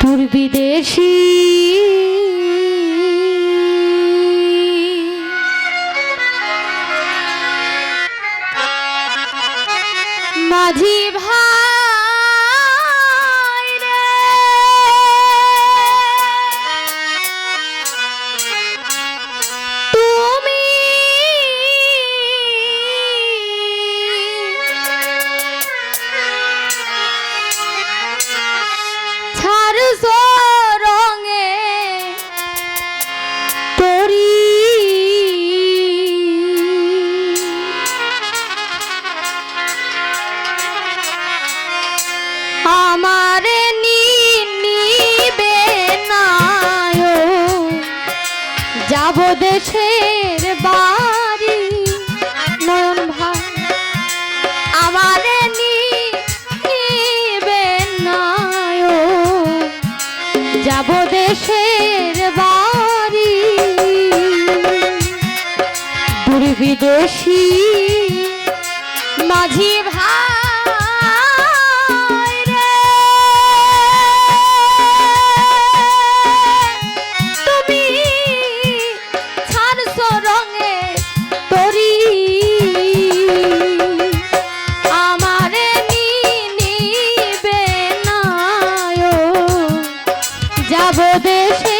দুর্বিদেশী। মাঝি যাব দেশের বাড়ি নয়ন ভাই আমারে নিবেন নায় যাব দেশের বাড়ি। দূর মাঝি ভাই উপদেশে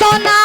যত